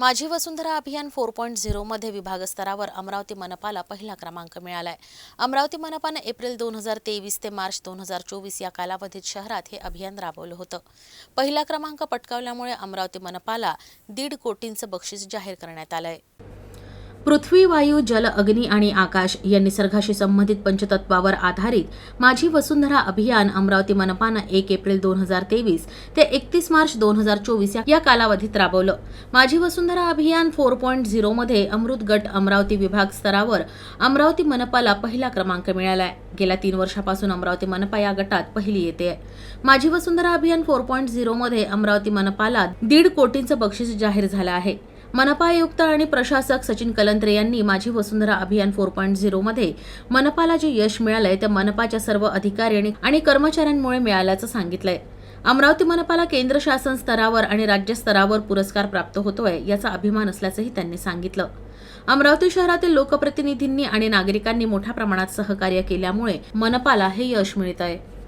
माझी वसुंधरा अभियान four point झिरोमध्ये विभागस्तरावर अमरावती मनपाला पहिला क्रमांक मिळालाय. अमरावती मनपानं एप्रिल दोन हजार तेवीस ते मार्च दोन हजार चोवीस या कालावधीत शहरात हे अभियान राबवलं होतं. पहिला क्रमांक पटकावल्यामुळे अमरावती मनपाला दीड कोटींचं बक्षीस जाहीर करण्यात आलं आहे पृथ्वी वायू जल अग्नी आणि आकाश या निसर्गाशी संबंधित पंचतत्वावर आधारित माझी वसुंधरा अभियान अमरावती मनपानं एक एप्रिल दोन हजार तेवीस ते एकतीस मार्च दोन हजार चोवीस या कालावधीत राबवलं. माझी वसुंधरा अभियान फोर पॉईंट झिरोमध्ये अमृत गट अमरावती विभाग स्तरावर अमरावती मनपाला पहिला क्रमांक मिळाला आहे गेल्या तीन वर्षापासून अमरावती मनपा या गटात पहिली येते. माझी वसुंधरा अभियान फोर पॉईंट झिरोमध्ये अमरावती मनपाला दीड कोटींचं बक्षीस जाहीर झालं आहे. मनपा आयुक्त आणि प्रशासक सचिन कलंत्रे यांनी माझी वसुंधरा अभियान फोर पॉईंट झिरोमध्ये मनपाला जे यश मिळालंय ते मनपाच्या सर्व अधिकारी आणि- आणि कर्मचाऱ्यांमुळे मिळाल्याचं सांगितलंय. अमरावती मनपाला केंद्र शासन स्तरावर आणि राज्य स्तरावर पुरस्कार प्राप्त होतोय याचा अभिमान असल्याचंही त्यांनी सांगितलं. अमरावती शहरातील लोकप्रतिनिधींनी आणि नागरिकांनी मोठ्या प्रमाणात सहकार्य केल्यामुळे मनपाला हे यश मिळत आहे